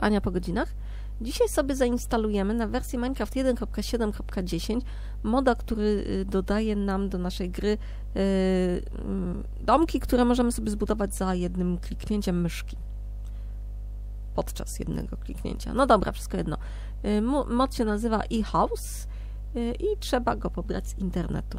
Ania po godzinach. Dzisiaj sobie zainstalujemy na wersji Minecraft 1.7.10 moda, który y, dodaje nam do naszej gry yy, domki, które możemy sobie zbudować za jednym kliknięciem myszki. Podczas jednego kliknięcia. No dobra, wszystko jedno. Yy, mod się nazywa eHouse i trzeba go pobrać z internetu.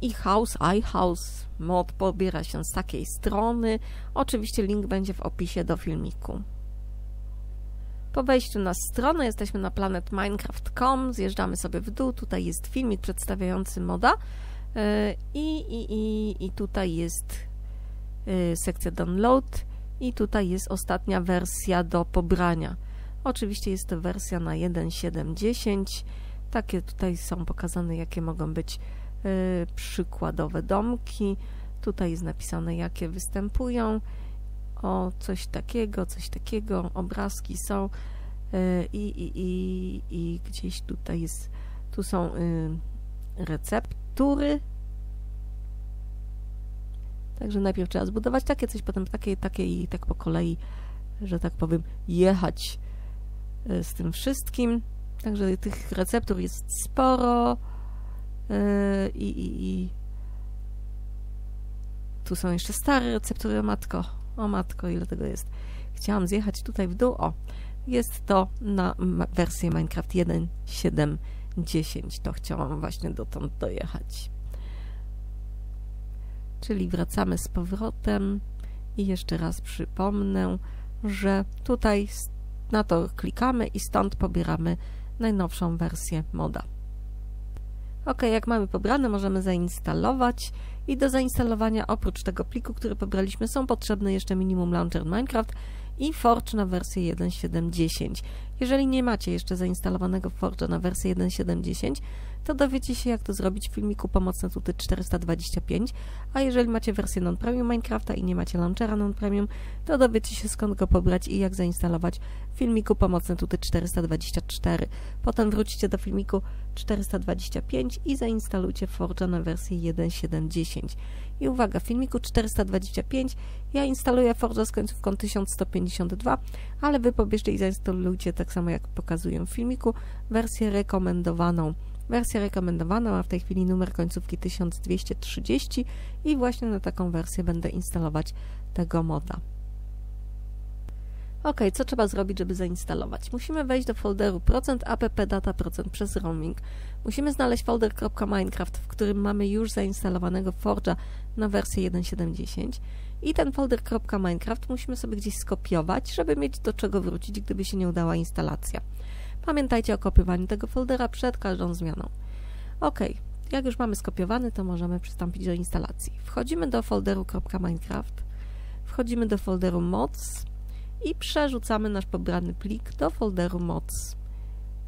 iHouse, iHouse mod pobiera się z takiej strony. Oczywiście link będzie w opisie do filmiku. Po wejściu na stronę jesteśmy na planetminecraft.com, zjeżdżamy sobie w dół, tutaj jest filmik przedstawiający moda e, i, i, i, i tutaj jest e, sekcja download i tutaj jest ostatnia wersja do pobrania. Oczywiście jest to wersja na 1.7.10. Takie tutaj są pokazane, jakie mogą być Y, przykładowe domki. Tutaj jest napisane, jakie występują. O, coś takiego, coś takiego. Obrazki są y, i, i, i, i gdzieś tutaj jest, tu są y, receptury. Także najpierw trzeba zbudować takie coś, potem takie, takie i tak po kolei, że tak powiem, jechać z tym wszystkim. Także tych receptur jest sporo. Yy, i, i, i tu są jeszcze stare receptury, o matko, o matko, ile tego jest. Chciałam zjechać tutaj w dół, o, jest to na wersję Minecraft 1.7.10, to chciałam właśnie dotąd dojechać. Czyli wracamy z powrotem i jeszcze raz przypomnę, że tutaj na to klikamy i stąd pobieramy najnowszą wersję moda. Ok, jak mamy pobrane, możemy zainstalować i do zainstalowania oprócz tego pliku, który pobraliśmy, są potrzebne jeszcze minimum launcher Minecraft i Forge na wersję 1.7.10. Jeżeli nie macie jeszcze zainstalowanego Forge'a na wersję 1.7.10, to dowiecie się, jak to zrobić w filmiku Pomocne Tuty 425, a jeżeli macie wersję non-premium Minecrafta i nie macie launchera non-premium, to dowiecie się, skąd go pobrać i jak zainstalować w filmiku Pomocne Tuty 424. Potem wrócicie do filmiku 425 i zainstalujcie Forge'a na wersję 1.7.10. I uwaga, w filmiku 425 ja instaluję Forge'a z końcówką 1152, ale Wy pobierzcie i zainstalujcie tak samo jak pokazuję w filmiku wersję rekomendowaną. Wersja rekomendowana ma w tej chwili numer końcówki 1230 i właśnie na taką wersję będę instalować tego moda. Ok, co trzeba zrobić, żeby zainstalować? Musimy wejść do folderu %app procent przez roaming. Musimy znaleźć folder .minecraft, w którym mamy już zainstalowanego Forge'a na wersję 1.7.10 i ten folder .minecraft musimy sobie gdzieś skopiować, żeby mieć do czego wrócić, gdyby się nie udała instalacja. Pamiętajcie o kopiowaniu tego foldera przed każdą zmianą. Ok, jak już mamy skopiowany, to możemy przystąpić do instalacji. Wchodzimy do folderu .minecraft, wchodzimy do folderu mods i przerzucamy nasz pobrany plik do folderu mods.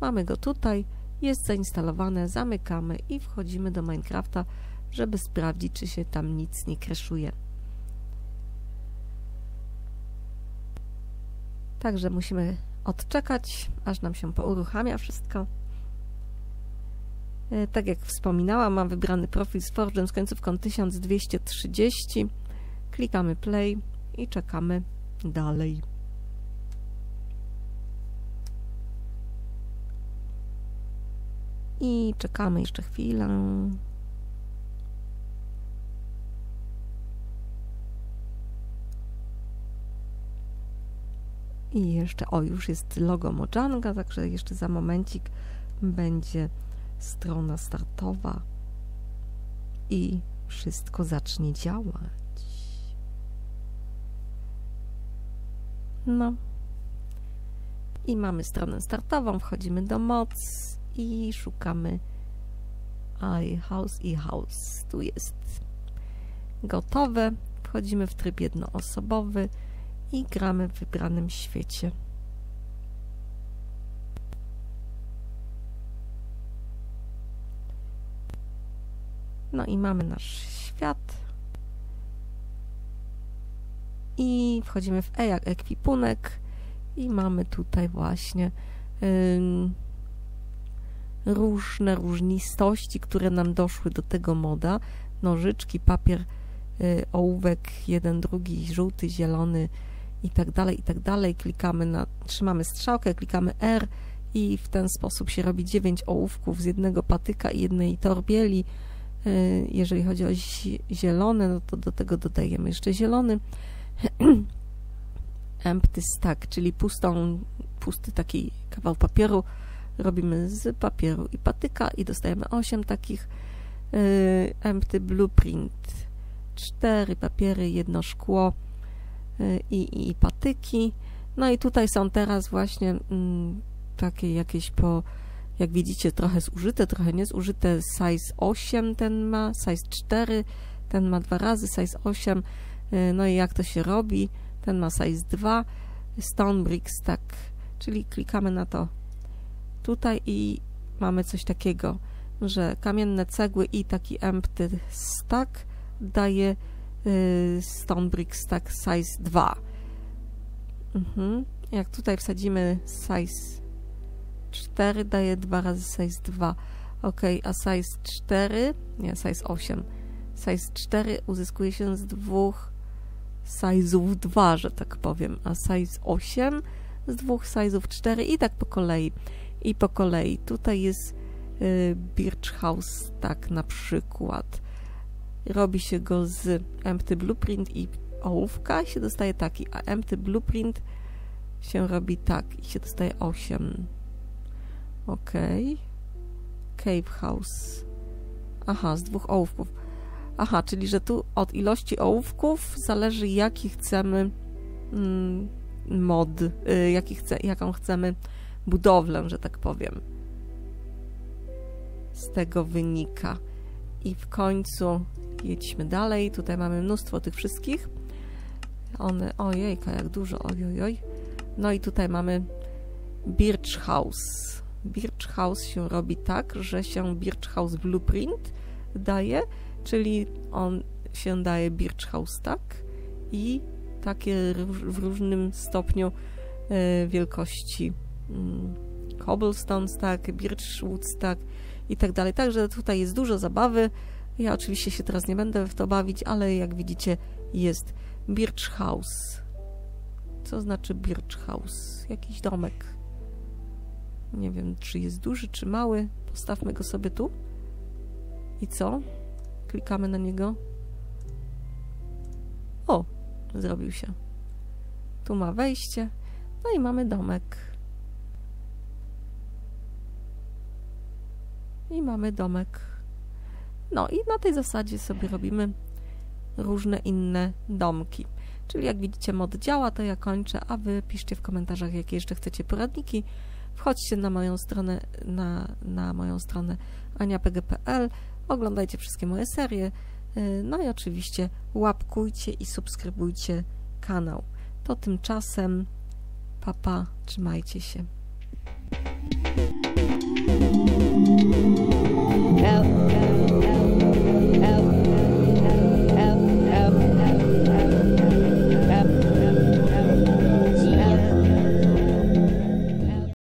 Mamy go tutaj, jest zainstalowane, zamykamy i wchodzimy do Minecrafta, żeby sprawdzić, czy się tam nic nie kreszuje. Także musimy odczekać, aż nam się pouruchamia wszystko. E, tak jak wspominałam, mam wybrany profil z Forge'em z końcówką 1230. Klikamy play i czekamy dalej. I czekamy jeszcze chwilę. I jeszcze, o już jest logo Mojanga, także jeszcze za momencik będzie strona startowa i wszystko zacznie działać. No. I mamy stronę startową, wchodzimy do moc i szukamy iHouse, iHouse. Tu jest gotowe. Wchodzimy w tryb jednoosobowy i gramy w wybranym świecie. No i mamy nasz świat. I wchodzimy w E jak ekwipunek i mamy tutaj właśnie różne różnistości, które nam doszły do tego moda. Nożyczki, papier, y, ołówek, jeden, drugi, żółty, zielony i tak dalej, i tak dalej. Klikamy na, trzymamy strzałkę, klikamy R i w ten sposób się robi 9 ołówków z jednego patyka i jednej torbieli. Y, jeżeli chodzi o zielone, no to do tego dodajemy jeszcze zielony. Empty stack, czyli pustą, pusty taki kawał papieru robimy z papieru i patyka i dostajemy 8 takich y, empty blueprint 4 papiery, jedno szkło i, i patyki. No i tutaj są teraz właśnie mm, takie jakieś po jak widzicie trochę zużyte, trochę niezużyte. Size 8 ten ma, size 4 ten ma dwa razy, size 8 y, no i jak to się robi? Ten ma size 2 stone brick stack czyli klikamy na to. Tutaj i mamy coś takiego, że kamienne cegły i taki empty stack daje y, stone brick stack size 2. Mhm. Jak tutaj wsadzimy size 4 daje 2 razy size 2. Ok, a size 4, nie, size 8. Size 4 uzyskuje się z dwóch size'ów 2, że tak powiem, a size 8 z dwóch size'ów 4 i tak po kolei i po kolei. Tutaj jest y, Birch House, tak na przykład. Robi się go z Empty Blueprint i ołówka się dostaje taki, a Empty Blueprint się robi tak i się dostaje 8. Ok. Cave House. Aha, z dwóch ołówków. Aha, czyli że tu od ilości ołówków zależy jaki chcemy mm, mod, y, jaki chce, jaką chcemy budowlę, że tak powiem. Z tego wynika. I w końcu jedźmy dalej. Tutaj mamy mnóstwo tych wszystkich. One, ojejka, jak dużo, ojojoj. No i tutaj mamy Birch House. Birch House się robi tak, że się Birch House Blueprint daje, czyli on się daje Birch House tak i takie w różnym stopniu e, wielkości Mm, cobblestone stack, birchwood stack i tak dalej. Także tutaj jest dużo zabawy. Ja oczywiście się teraz nie będę w to bawić, ale jak widzicie jest birch house. Co znaczy birch house? Jakiś domek. Nie wiem, czy jest duży, czy mały. Postawmy go sobie tu. I co? Klikamy na niego. O, zrobił się. Tu ma wejście. No i mamy domek. i mamy domek. No i na tej zasadzie sobie robimy różne inne domki. Czyli jak widzicie mod działa, to ja kończę, a wy piszcie w komentarzach, jakie jeszcze chcecie poradniki. Wchodźcie na moją stronę, na, na moją stronę aniapg.pl, oglądajcie wszystkie moje serie, y, no i oczywiście łapkujcie i subskrybujcie kanał. To tymczasem, papa, trzymajcie się.